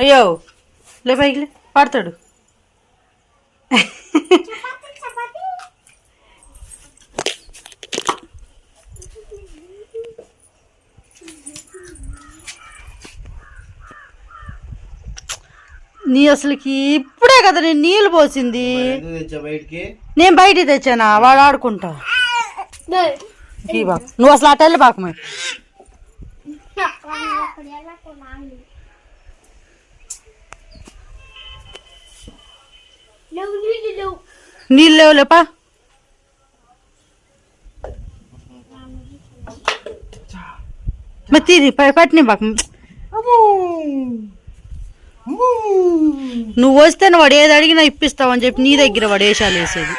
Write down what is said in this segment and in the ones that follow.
అయ్యో లే పైకి పాడతాడు నీ అసలుకి ఇప్పుడే కదా నేను నీళ్ళు పోసింది. నేను బయటికి తెచ్చానా? వాడు ఆడుకుంటా. నువ్వు అసలు అటు వెళ్ళి నీళ్ళు లేవు లేపా మరి పట్టిని బాక నువ్వు వస్తే నువ్వు వాడు ఏది అడిగినా ఇప్పిస్తావని చెప్పి నీ దగ్గర వాడు వేషాలు వేసేది.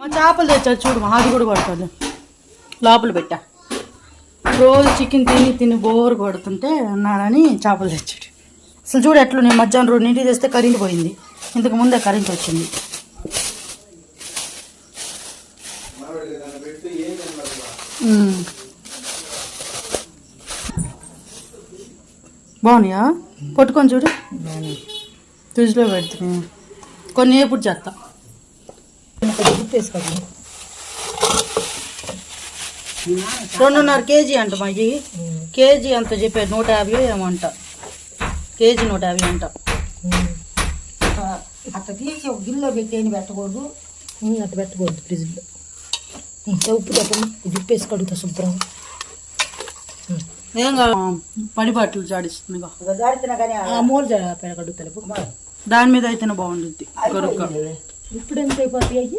మా చేపలు తెచ్చా చూడు మా అది కూడా కొడతాను లోపల పెట్టా. రోజు చికెన్ తిని తిని బోర్ కొడుతుంటే అన్నాడని చేపలు తెచ్చాడు. అసలు చూడు ఎట్లు నేను మధ్యాహ్నం రెండింటికి తెస్తే కరెంట్ పోయింది ఇంతకు ముందే కరెంట్ వచ్చింది. బాగున్నాయా? పట్టుకొని చూడు. ఫ్రిడ్జ్లో పెడుతున్నాను కొన్ని ఎప్పుడు చేస్తా. రెండున్నర కేజీ అంట మాకి కేజీ అంత చెప్పారు? నూట యాభై ఏమంట కేజీ నూట యాభై అంట. అట్లా తీసి ఒక గిన్నెలో పెట్టి పెట్టకూడదు. అట్లా పెట్టకూడదు ఫ్రిడ్జ్లో. ఉప్పు తప్ప ఉప్పేసి కడుగుతా శుభ్రం ఏం కాదు పడి బట్టలు జాడిస్తుంది ఇగో. ఆ మూల కడుగుతా దాని మీద అయితేనే బాగుంటుంది కొరుక్క. ఇప్పుడు ఎంత అయిపోతాయి అయ్యి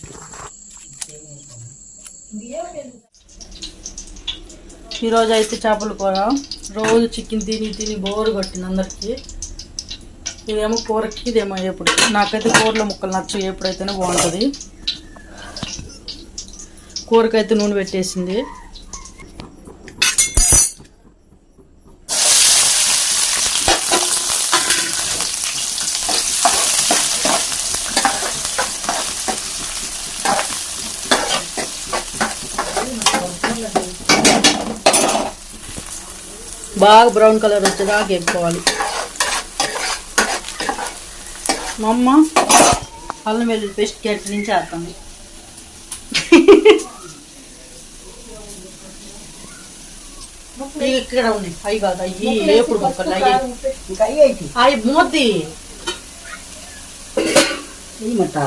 ఈరోజు అయితే చేపల కూర. రోజు చికెన్ తిని తిని బోరు కొట్టింది అందరికీ. ఇదేమో కూరకి ఇదేమో ఎప్పుడు నాకైతే కూరలో ముక్కలు నచ్చు ఎప్పుడైతేనే బాగుంటుంది. కూరకైతే నూనె పెట్టేసింది. బాగా బ్రౌన్ కలర్ వచ్చేదాకా ఎప్పుకోవాలి మా అమ్మ అల్లం వెల్లుల్లి పేస్ట్ క్యాట్ నుంచి వేస్తాను ఇవి ఇక్కడ ఉన్నాయి అవి కాదు అవి ఎప్పుడు మొక్కలు అవి ఇంకా అయ్యి అవి మూతి ఏమట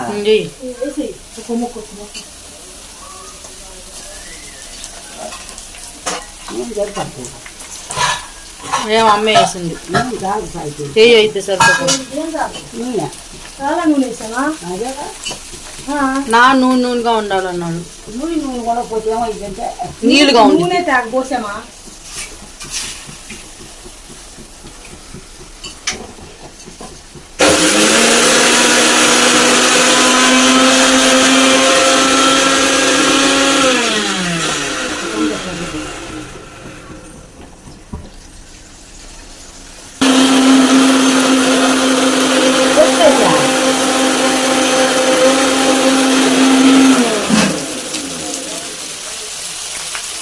ఏం అమ్మ వేసింది? ఏ అయితే సరిపోతుంది. నా నూనె నూనెగా ఉండాలన్నాడు. నూనె నూనె కూడా పోతే నీళ్ళుగా ఉంది. నూనె తాగ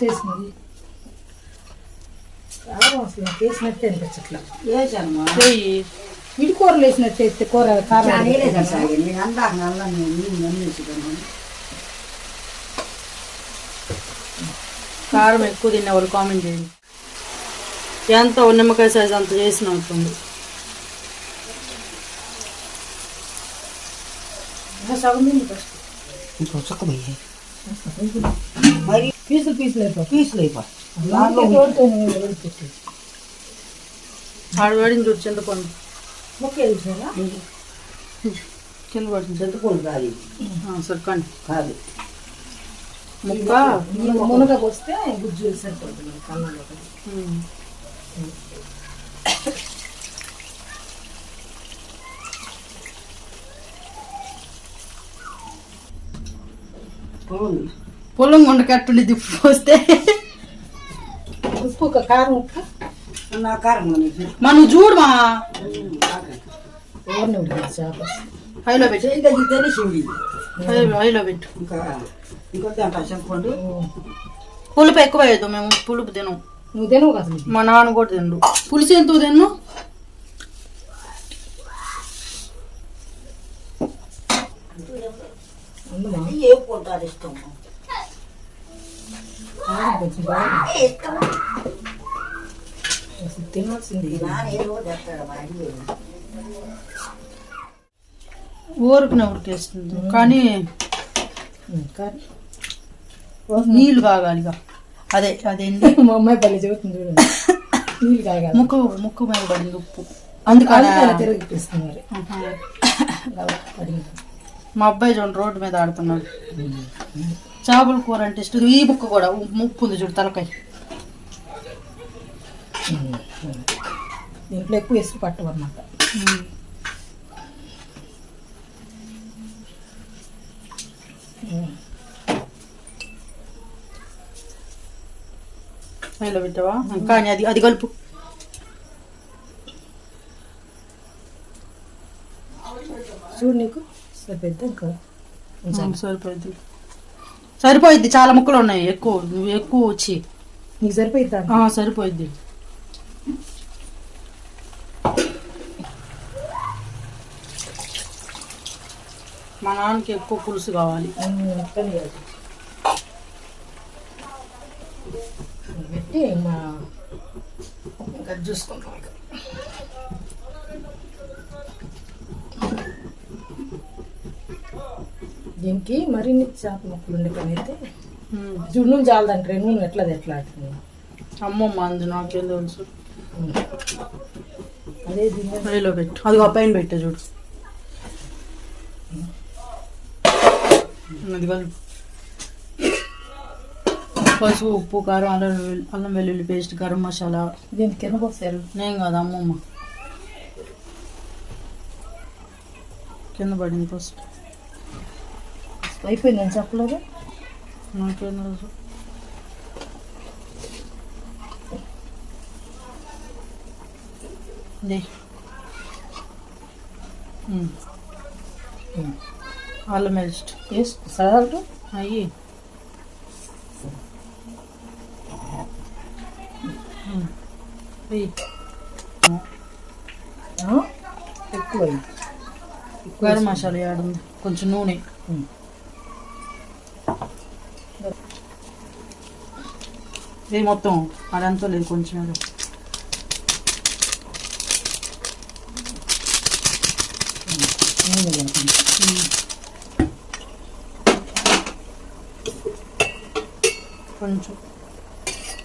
చేసింది. అసలు ఇడి కూరలు వేసినట్టు వేస్తే కూర కారం కారం ఎక్కువ తిన్న వాళ్ళు కామెంట్ చేయండి. ఎంత నిమ్మకాయ సైజ్ అంత చేసిన అవుతుంది పీసులు పీసులు పీసులు అయిపో తోడుతో వదిలిపెట్టి ఆడవాడిని చూడు చింతపండు. కింద పడుతుంది. చింతపండు కాదు. సరికండి కాదు. ముక్క. మునగ వస్తే గుజ్జు సరిపోతుంది. పోండి. పొలం గుండకట్టుండి దిప్పు పోస్తే. ఉప్పు ఒక కారం ఉప్పు? నా కారం మనం చూడు మా ఎవరిని ఉడికి చేప. హైలో పెట్టు. ఇంకా తెలిసింది హైలో పెట్టు. ఇంకా ఇంకొద్ది అంట పులుపు ఎక్కువ వేయద్దు మేము పులుపు తినం నువ్వు తినవు కదా మా నాన్న కూడా తిండు పులుసు ఎంత తిన్ను తినాల్సింది. ఊరుకునే ఉడికేస్తుంది. కానీ కానీ నీళ్ళు కాగాలిగా అదే అదేంటి? మా అమ్మాయి పల్లె చెబుతుంది చూడండి నీళ్ళు కాగాలి ముక్కు ముక్కు మీద పడింది ఉప్పు. అందుకని ఆహా. అడిగింది మా అబ్బాయి చూడండి రోడ్డు మీద ఆడుతున్నాడు. చేపల కూర అంటే ఇష్టం. ఈ ముక్క కూడా ముప్పు ఉంది చూడు తలకాయ. దీంట్లో ఎక్కువ వేసి పట్టవన్నమాట హైలో పెట్టావా? కానీ అది అది కలుపు. చూడు నీకు సరిపోద్ది ఇంకా సరిపోయింది. సరిపోయిద్ది చాలా ముక్కలు ఉన్నాయి. ఎక్కువ నువ్వు ఎక్కువ వచ్చి. నీకు సరిపోయిద్దా? ఆ, సరిపోయిద్ది. మా నాన్నకి ఎక్కువ పులుసు కావాలి మొత్తం పెట్టి మా ఇంకా చూసుకుంటాం ఇక. దీనికి మరిన్ని చేప ముక్కలు ఉండే పని అయితే ఉమ్. చూడు నూనె చాలదంటే నూనె ఎట్లా ఎట్లా అమ్మమ్మ అంది నాకేం తెలుసు. అదే దీన్ని. హైలో పెట్టు. అది ఆ పైన పెట్టే చూడు. అది కలుపు పసుపు ఉప్పు కారం అల్లం అల్లం వెల్లుల్లి పేస్ట్ గరం మసాలా కింద పోసారు నేను కాదు అమ్మమ్మ కింద పడింది ఫస్ట్ అయిపోయింది నేను చెప్పలేదు నాకేం. ఉమ్. అల్లం పేస్ట్ వేసుకో సాల్ట్ అయ్యి ఎక్కువ గరం మసాలా ఏడుంది కొంచెం నూనె. ఇది మొత్తం అదంతా లేదు కొంచెం ఏదో. కొంచెం.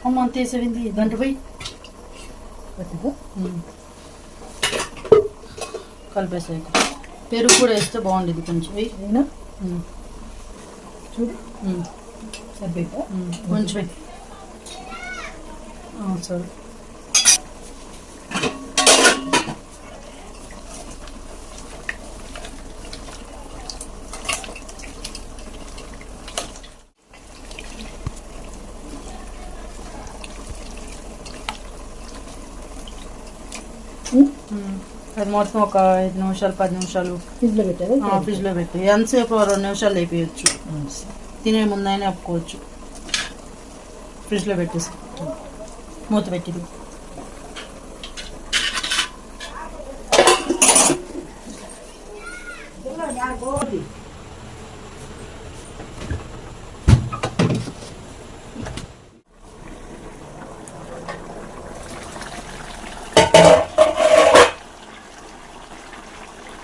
అమ్మ అంత వేసేవింది? దాంట్లో పోయి. కలిపేసాయి పెరుగు కూడా వేస్తే బాగుండేది కొంచెం. అయినా. చూడు. ఉమ్. కొంచెం. సరే. అది మొత్తం ఒక ఐదు నిమిషాలు పది నిమిషాలు ఫ్రిడ్జ్లో పెట్టారు? ఫ్రిడ్జ్లో పెట్టి. ఎంతసేపు రెండు నిమిషాలు అయిపోయచ్చు. తినే ముందైనా ఒప్పుకోవచ్చు. ఫ్రిడ్జ్లో పెట్టేసి. మూత పెట్టింది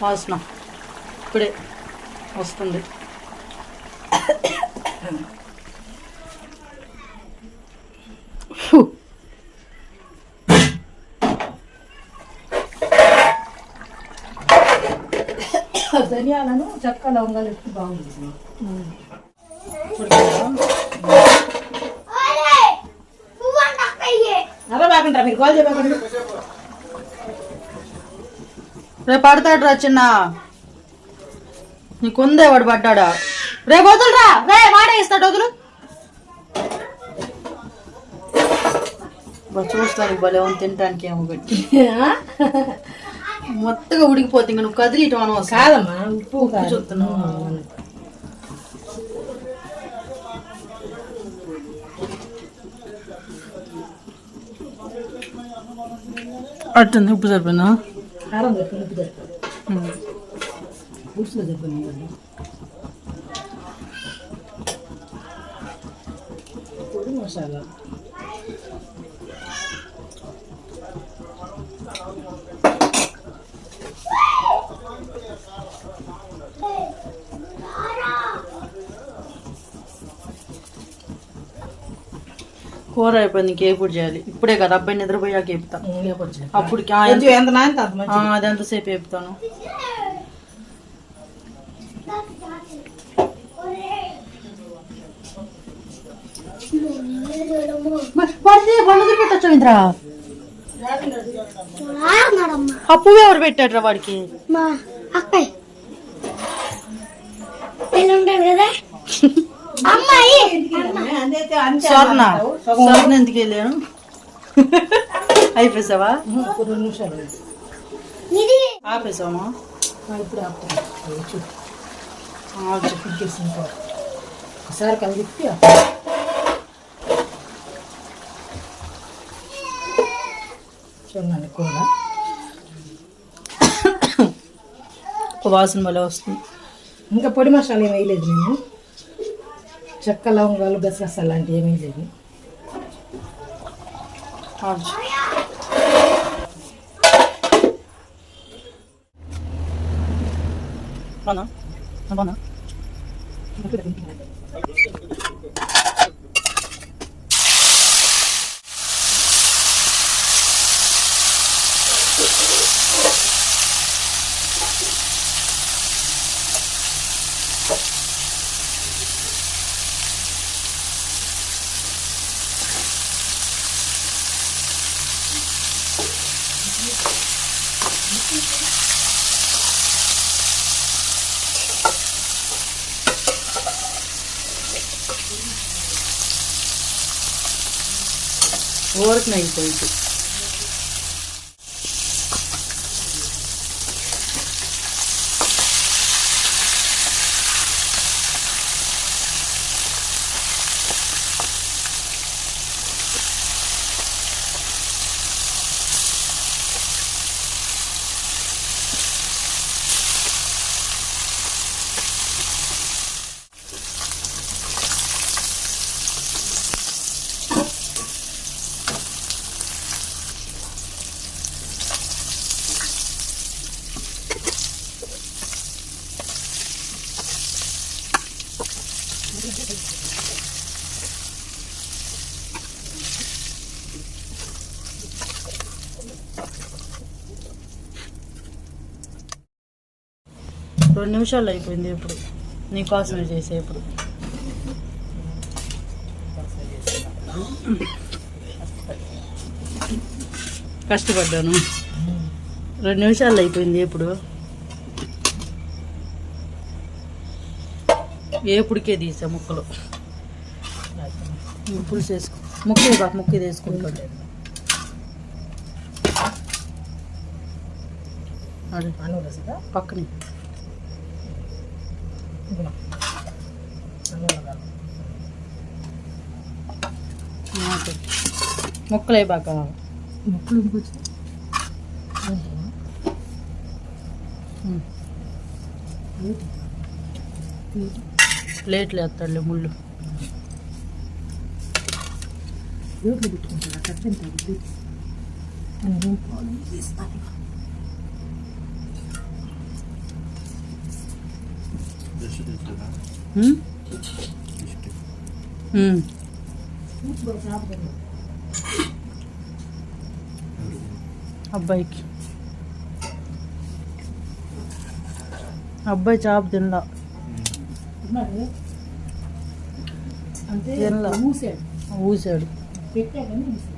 వాసన ఇప్పుడే వస్తుంది. ధనియాలను చెక్క లవంగాలు ఎత్తి బాగుంది అలా బాగుంటారా? మీరు కాల్ చేయకండి రేపు పడతాడు రా చిన్న నీకుందే వాడు పడ్డాడా? రేపు వదులురా. రే వాడే ఇస్తాడు వదులు. చూస్తాను భలే ఉంది తినటానికి ఏమో పెట్టి మొత్తగా ఉడికిపోతే ఇంకా నువ్వు కదిలి ఇటు అనవసరం. కాదమ్మా ఉప్పు. చూస్తున్నావు. అట్టుంది ఉప్పు సరిపోయిందా? కారం సరిపోయింది ఉప్పు సరిపోయింది పులుసులో సరిపోయింది కూర అయిపోయింది ఇంక ఎప్పుడు చేయాలి. ఇప్పుడే కదా అబ్బాయి నిద్రపోయాక ఆ, మంచిది. అది ఎంతసేపు పెట్టచ్చు ఇంద్రా. అప్పు ఎవరు పెట్టాడ్రా వాడికి? మా అక్కయ్య. ఉంటారు కదా. స్వర్ణ. ఎందుకు వెళ్ళాను? అయిపోసావా? ఒక రెండు నిమిషాలు ఆపేసావా? ఇప్పుడు ఆపుతాను. ఒకసారి కలిపి చూడండి కూర వాసన వల్ల వస్తుంది. ఇంకా పొడి మసాలా ఏమి వేయలేదు నేను. చెక్క లవంగాలు గసగస అలాంటివి ఏమీ లేవు ఆపు. బాగుందా? బాగుందా? ఊరికి అయిపోయింది రెండు నిమిషాలు అయిపోయింది ఇప్పుడు. నీ కోసం చేసే ఇప్పుడు. కష్టపడ్డాను. రెండు నిమిషాలు అయిపోయింది ఇప్పుడు. ఏపుడికే తీసా ముక్కలు? పులుసు వేసుకో. ముక్క కాక ముక్క వేసుకుంటాడు పక్కనే. ముక్కలు అయిపోక ముక్కలు ఇంకొచ్చి ప్లేట్లు వేస్తాడులే ముళ్ళు. రోడ్లు పెట్టుకుంటారు? కట్టెన్ అబ్బాయికి అబ్బాయి చాప తినలా అంటే తినలా మూసాడు ఊసాడు పెట్టా కానీ మూసాడు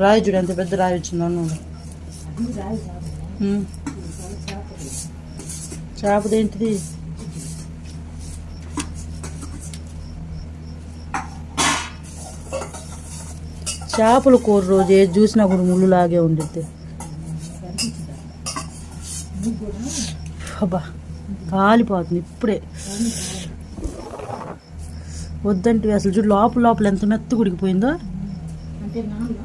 రాయి చూడు ఎంత పెద్ద రాయి వచ్చిందో నువ్వు అది రాయి కాదు ఉమ్. చేపదేంటిది చేపల కూర రోజు ఏది చూసినా కూడా ముళ్ళు లాగే ఉండిద్ది. అబ్బా కాలిపోతుంది ఇప్పుడే. వద్దంటే అసలు చూడు లోపల లోపల ఎంత మెత్త ఉడికిపోయిందో. అంటే నాన్న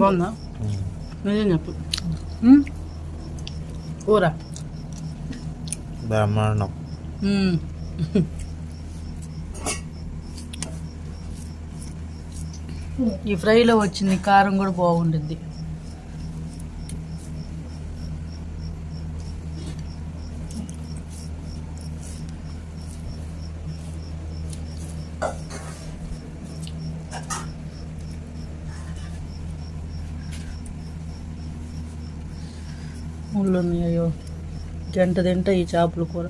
బాగుందా నిజం చెప్పు? కూర బ్రహ్మాండం ఉమ్. ఈ ఫ్రైలో వచ్చింది కారం కూడా బాగుంటుంది ముళ్ళు ఉన్నాయి అయ్యో జంట తింట ఈ చేపలు కూర.